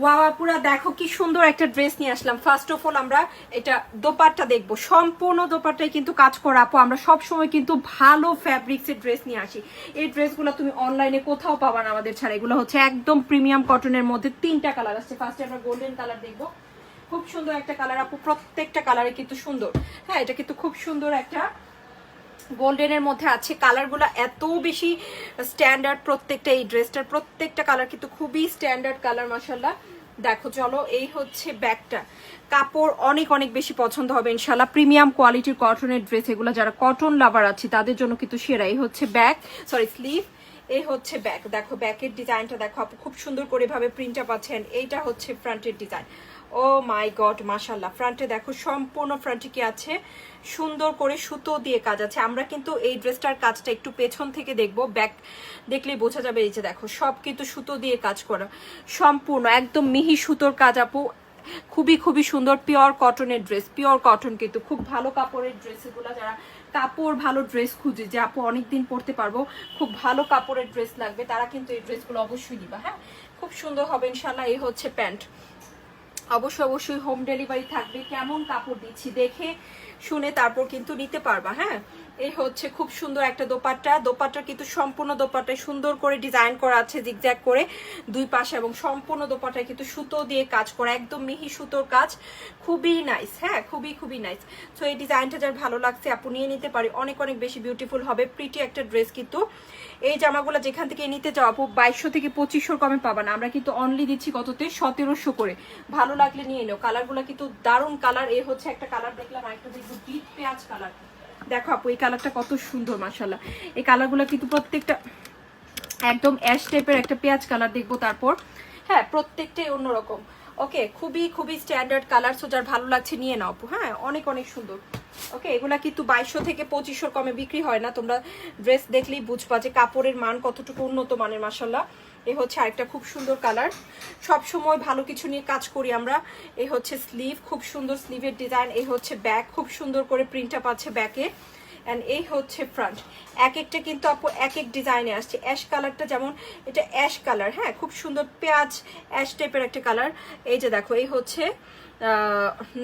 ওয়াওয়া পুরা দেখো কি সুন্দর একটা ড্রেস নিয়ে আসলাম। ফার্স্ট অফ অল আমরা এটা দোপাট্টা দেখব। সম্পূর্ণ দোপাট্টায় কিন্তু কাজ করা আপু। আমরা সব সময় কিন্তু ভালো ফ্যাব্রিক্স এর ড্রেস নিয়ে আসি। এই ড্রেসগুলো তুমি অনলাইনে কোথাও পাবা না আমাদের ছাড়া। এগুলো হচ্ছে একদম প্রিমিয়াম কটনের মধ্যে তিনটা কালার আসছে। ফার্স্টে আমরা গোল্ডেন কালার দেখব। খুব সুন্দর একটা কালার আপু। প্রত্যেকটা কালারে কিন্তু সুন্দর। হ্যাঁ এটা কিন্তু খুব সুন্দর একটা গোল্ডেনের মধ্যে আছে। কালারগুলো এত বেশি স্ট্যান্ডার্ড প্রত্যেকটা এই ড্রেসটার। প্রত্যেকটা কালার কিন্তু খুবই স্ট্যান্ডার্ড কালার মাসাল্লাহ দেখো, চলো, এই হচ্ছে ব্যাগটা। কাপড় অনেক অনেক বেশি পছন্দ হবে ইনশাল্লাহ প্রিমিয়াম কোয়ালিটির কটনের ড্রেস এগুলো যারা কটন লাভার আছে, তাদের জন্য কিন্তু সেরা। এই হচ্ছে ব্যাগ সরি স্লিভ এই হচ্ছে ব্যাক দেখো ব্যাকের ডিজাইনটা দেখো, আপু, খুব সুন্দর করে ভাবে প্রিন্টটা পাচ্ছেন এইটা হচ্ছে ফ্রন্টের ডিজাইন ও মাই গড মাশাল্লাহ ফ্রন্টে দেখো, সম্পূর্ণ ফ্রন্টে কি আছে? সুন্দর করে সুতো দিয়ে কাজ আছে। আমরা কিন্তু এই ড্রেসটার কাজটা একটু পেছন থেকে দেখব। ব্যাক দেখলেই বোঝা যাবে এই যে দেখো, সব কিন্তু সুতো দিয়ে কাজ করা। সম্পূর্ণ, একদম মিহি সুতোর কাজ, আপু। খুবই খুবই সুন্দর পিওর কটনের ড্রেস পিওর কটন কিন্তু খুব ভালো কাপড়ের ড্রেস এগুলো যারা কাপড়, ভালো ড্রেস খুঁজে। যে আপু, অনেকদিন পরতে পারব। খুব ভালো কাপড়ের ড্রেস লাগবে। তারা কিন্তু এই ড্রেসগুলো অবশ্যই নিবা হ্যাঁ? খুব সুন্দর হবে ইনশাল্লাহ এই হচ্ছে প্যান্ট। অবশ্যই অবশ্যই হোম ডেলিভারি থাকবে। কেমন কাপড় দিচ্ছি দেখে শুনে তারপর কিন্তু নিতে পারবা হ্যাঁ? এই হচ্ছে খুব সুন্দর একটা দোপাট্টা। দোপাট্টা কিন্তু সম্পূর্ণ দোপাট্টায় সুন্দর করে ডিজাইন করা আছে জিগজ্যাগ করে দুই পাশে এবং সম্পূর্ণ দোপাট্টায় কিন্তু সুতো দিয়ে কাজ করা, একদম মিহি সুতোর কাজ। খুবই নাইস হ্যাঁ খুবই খুবই নাইস তো এই ডিজাইনটা যার ভালো লাগছে, আপু নিয়ে নিতে পারি। অনেক অনেক বেশি বিউটিফুল হবে প্রিটি একটা ড্রেস কিন্তু। এই জামাগুলো যেখান থেকে নিতে যাও আপু, বাইশশো থেকে পঁচিশশোর কমে পাবা না। আমরা কিন্তু অনলি দিচ্ছি কততে সতেরোশো করে। ভালো লাগলে নিয়ে নিও। কালারগুলো কিন্তু দারুণ কালার এ হচ্ছে একটা কালার দেখলাম একটা দেখব ডিপ পেঁয়াজ কালার দেখো আপু, এই কালারটা কত সুন্দর মাসাল্লাহ এই কালারগুলো কিন্তু প্রত্যেকটা একদম অ্যাশ টাইপের একটা পেঁয়াজ কালার দেখব তারপর। হ্যাঁ প্রত্যেকটাই অন্যরকম। ওকে খুবই খুবই স্ট্যান্ডার্ড কালার সো যার ভালো লাগছে নিয়ে নাও আপু হ্যাঁ অনেক অনেক সুন্দর। ওকে এগুলা কিন্তু বাইশশো থেকে পঁচিশশোর কমে বিক্রি হয় না, তোমরা ড্রেস দেখলেই বুঝবা যে কাপড়ের মান কতটুকু উন্নত মানের মাসাল্লাহ এ হচ্ছে আরেকটা খুব সুন্দর কালার। সব সময় ভালো কিছু নিয়ে কাজ করি আমরা। এ হচ্ছে স্লিভ খুব সুন্দর স্লিভের ডিজাইন এই হচ্ছে ব্যাক খুব সুন্দর করে প্রিন্ট আপ আছে ব্যাকে অ্যান্ড এই হচ্ছে ফ্রন্ট এক একটা কিন্তু আপু এক এক ডিজাইনে আসছে। অ্যাশ কালারটা যেমন, এটা অ্যাশ কালার হ্যাঁ? খুব সুন্দর পেঁয়াজ অ্যাশ টাইপের একটা কালার এই যে দেখো, এই হচ্ছে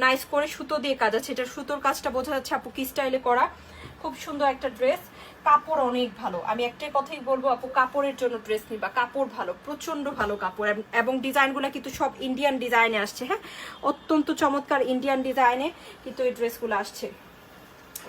নাইস করে সুতো দিয়ে কাজ আছে। এটা সুতোর কাজটা বোঝা যাচ্ছে আপু কি স্টাইলে করা। খুব সুন্দর একটা ড্রেস কাপড় অনেক ভালো। আমি একটাই কথাই বলব, আপু, কাপড়ের জন্য ড্রেস নিবা। কাপড় ভালো প্রচণ্ড ভালো কাপড়। এবং- ডিজাইনগুলো কিন্তু সব ইন্ডিয়ান ডিজাইনে আসছে হ্যাঁ? অত্যন্ত চমৎকার ইন্ডিয়ান ডিজাইনে কিন্তু এই ড্রেসগুলো আসছে।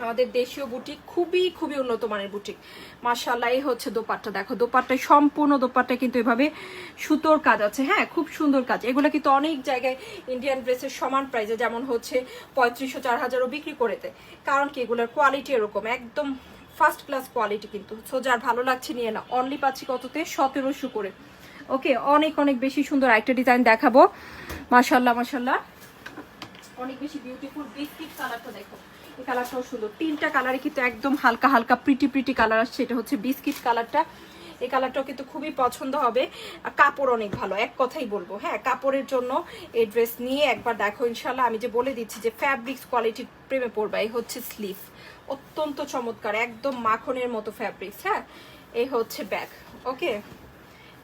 আমাদের দেশীয় বুটিক খুবই খুবই উন্নত মানের বুটিক। মার্শাল্লাহ এই হচ্ছে দোপাট্টা। দেখো, দোপাট্টায় সম্পূর্ণ দোপাট্টা কিন্তু এভাবে সুতোর কাজ আছে। হ্যাঁ খুব সুন্দর কাজ। এগুলো কিন্তু অনেক জায়গায় ইন্ডিয়ান ড্রেসের সমান প্রাইসে যেমন হচ্ছে পঁয়ত্রিশশো চার হাজারও বিক্রি করেতে। কারণ কি, এগুলোর কোয়ালিটি এরকম। একদম ফার্স্ট ক্লাস কোয়ালিটি কিন্তু। সো যার ভালো লাগছে, নিয়ে না অনলি পাচ্ছি কততে? সতেরোশো করে। ওকে অনেক অনেক বেশি সুন্দর একটা ডিজাইন দেখাবো। মাশাল্লাহ মাশাল্লাহ অনেক বেশি বিউটিফুল বিস্কিট কালারটা দেখো। এই কালারটাও সুন্দর। তিনটা কালারে কিন্তু একদম হালকা হালকা প্রিটি প্রিটি কালার আসছে। এটা হচ্ছে বিস্কিট কালারটা এই কালারটাও কিন্তু খুবই পছন্দ হবে। কাপড় অনেক ভালো, এক কথাই বলব। হ্যাঁ কাপড়ের জন্য এই ড্রেস নিয়ে একবার দেখো ইনশাল্লাহ আমি যে বলে দিচ্ছি যে ফ্যাব্রিক্স কোয়ালিটির প্রেমে পড়বা, এই হচ্ছে স্লিভ অত্যন্ত চমৎকার, একদম মাখনের মতো ফ্যাব্রিক্স হ্যাঁ? এই হচ্ছে ব্যাগ ওকে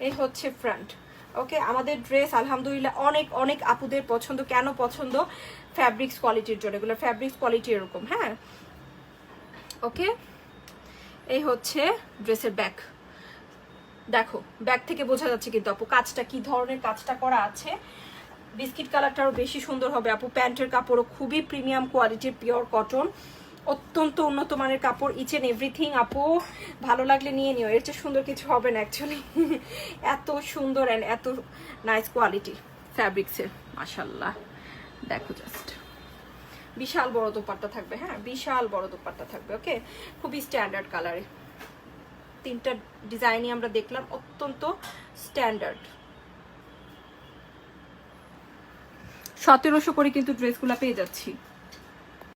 এই হচ্ছে ফ্রন্ট ওকে আমাদের ড্রেস আলহামদুলিল্লাহ, অনেক অনেক আপুদের পছন্দ। কেন পছন্দ? ফ্যাব্রিক্স কোয়ালিটির জন্য। এগুলো ফ্যাব্রিক্স কোয়ালিটি এরকম হ্যাঁ? ওকে এই হচ্ছে ড্রেসের ব্যাক দেখো ব্যাগ থেকে বোঝা যাচ্ছে কিন্তু আপু, কাজটা কি ধরনের, কাজটা করা আছে। বিস্কিট কালারটারও বেশি সুন্দর হবে আপু। প্যান্টের কাপড়ও খুবই প্রিমিয়াম কোয়ালিটির পিওর কটন অত্যন্ত উন্নত মানের কাপড় ইচ এন্ড এভরিথিং আপু। ভালো লাগলে নিয়ে নিও, এর চেয়ে সুন্দর কিছু হবে না অ্যাকচুয়ালি এত সুন্দর অ্যান্ড এত নাইস কোয়ালিটি ফ্যাব্রিক্সের মাসাল্লাহ দেখো জাস্ট বিশাল বড় দোপাট্টা থাকবে হ্যাঁ? বিশাল বড় দোপাট্টা থাকবে ওকে খুবই স্ট্যান্ডার্ড কালারে তিনটা ডিজাইনই আমরা দেখলাম, অত্যন্ত স্ট্যান্ডার্ড সতেরোশো করে কিন্তু ড্রেসগুলো পেয়ে যাচ্ছি।